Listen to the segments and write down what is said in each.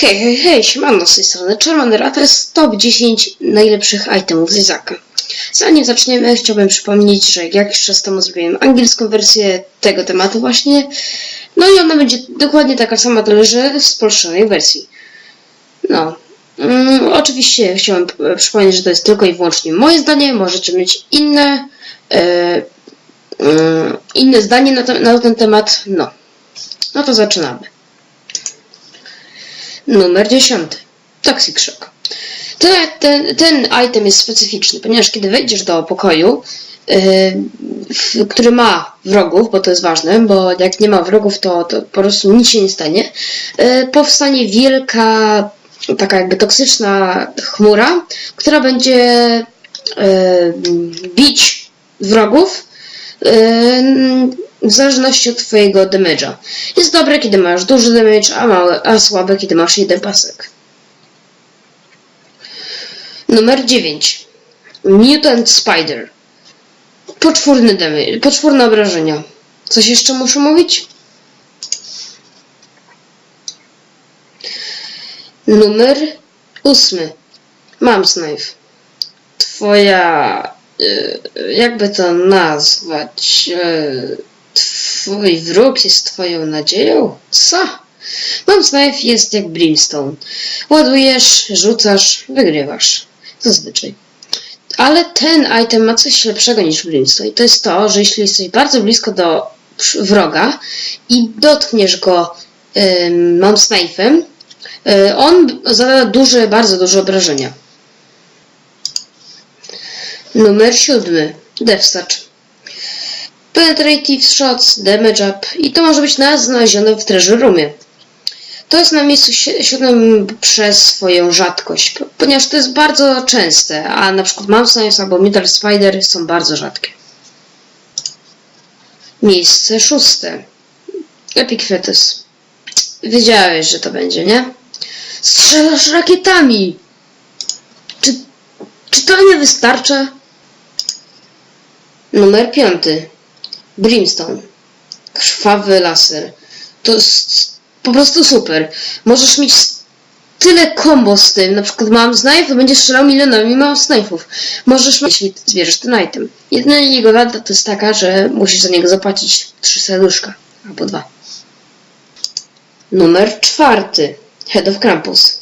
Hej, hej, hej, siemano z tej strony to jest top 10 najlepszych itemów z Izaka. Zanim zaczniemy, chciałbym przypomnieć, że jakiś czas temu zrobiłem angielską wersję tego tematu właśnie, no i ona będzie dokładnie taka sama, tyle że w spolszczonej wersji. No, mm, oczywiście chciałem p- przypomnieć, że to jest tylko i wyłącznie moje zdanie, możecie mieć inne, e, mm, inne zdanie na, te, na ten temat, no. No to zaczynamy. Numer 10. Toxic. Ten, ten, ten item jest specyficzny, ponieważ kiedy wejdziesz do pokoju, yy, który ma wrogów, bo to jest ważne, bo jak nie ma wrogów, to, to po prostu nic się nie stanie, yy, powstanie wielka, taka jakby toksyczna chmura, która będzie yy, bić wrogów w zależności od twojego damage'a. Jest dobre, kiedy masz duży damage, a, a słabe, kiedy masz jeden pasek. Numer 9. Mutant Spider. Poczwórny damage, poczwórne obrażenia. Coś jeszcze muszę mówić? Numer 8. Mom's Knife. Twoja... y, jakby to nazwać... y, Twój wróg jest twoją nadzieją? Co? Mam Knife jest jak Brimstone. Ładujesz, rzucasz, wygrywasz. Zazwyczaj. Ale ten item ma coś lepszego niż Brimstone. I to jest to, że jeśli jesteś bardzo blisko do wroga i dotkniesz go ym, Mam Knife'em, y, on zada duże, bardzo duże obrażenia. Numer siódmy. Death Touch. Penetrative Shots, Damage Up i to może być nawet znalezione w Treasure Roomie. To jest na miejscu si- siódmym przez swoją rzadkość, po- ponieważ to jest bardzo częste, a na przykład Mouse albo Metal Spider są bardzo rzadkie. Miejsce szóste. Epic Fetus. Wiedziałeś, że to będzie, nie? Strzelasz rakietami! Czy, czy to nie wystarcza? Numer piąty. Brimstone. Krwawy laser. To jest po prostu super. Możesz mieć tyle combo z tym. Na przykład mam knife, to będziesz strzelał milionami mam knife'ów. Możesz mieć, jeśli zbierzesz ten item. Jedyna jego wada to jest taka, że musisz za niego zapłacić trzy serduszka. Albo dwa. Numer czwarty. Head of Krampus.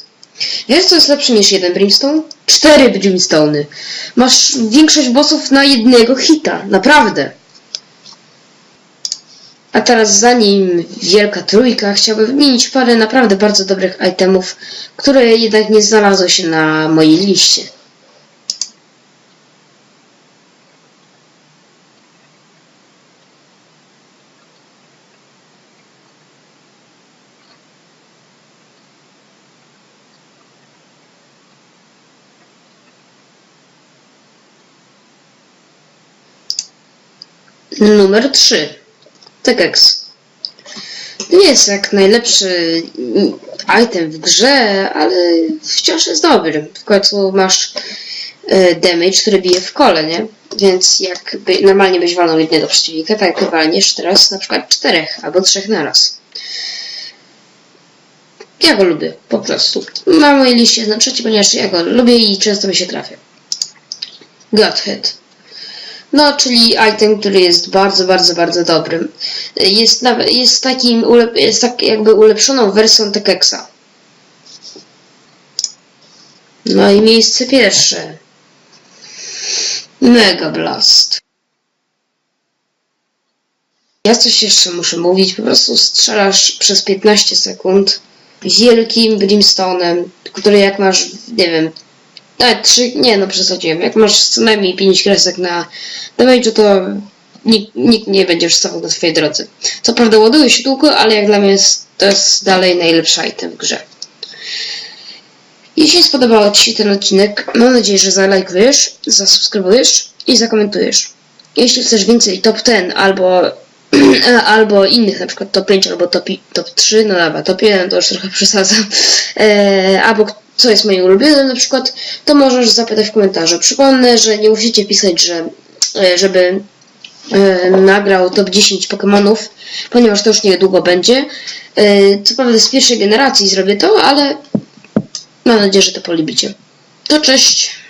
Wiesz, co jest lepsze niż jeden Brimstone? Cztery Brimstone'y. Masz większość bossów na jednego hita. Naprawdę. A teraz zanim wielka trójka, chciałbym wymienić parę naprawdę bardzo dobrych itemów, które jednak nie znalazły się na mojej liście. Numer 3. Tekex. To nie jest jak najlepszy item w grze, ale wciąż jest dobry. W końcu masz e, damage, który bije w kole, nie? Więc jakby normalnie byś walnął jednego przeciwnika, tak jak walniesz teraz na przykład czterech albo trzech naraz. Ja go lubię, po prostu. Na mojej liście jest na trzeci, ponieważ ja go lubię i często mi się trafia. Godhead. No, czyli item, który jest bardzo, bardzo, bardzo dobrym. Jest, jest takim, jest tak jakby ulepszoną wersją Tekeksa. No i miejsce pierwsze. Mega Blast. Ja coś jeszcze muszę mówić, po prostu strzelasz przez 15 sekund wielkim brimstone'em, który jak masz, nie wiem, nawet trzy, nie no przesadziłem, jak masz co najmniej 5 kresek na damage'u, to nikt, nikt nie będzie stawał na twojej drodze. Co prawda ładuje się długo, ale jak dla mnie jest, to jest dalej najlepszy item w grze. Jeśli spodobał Ci się ten odcinek, mam nadzieję, że zalajkujesz, zasubskrybujesz i zakomentujesz. Jeśli chcesz więcej top 10 albo, albo innych, na przykład top 5 albo top, top 3, no dobra, top 1 to już trochę przesadzam, e, albo co jest moim ulubionym na przykład, to możesz zapytać w komentarzu. Przypomnę, że nie musicie pisać, że, e, żeby e, nagrał top 10 Pokémonów, ponieważ to już niedługo będzie. E, co prawda z pierwszej generacji zrobię to, ale mam nadzieję, że to polubicie. To cześć!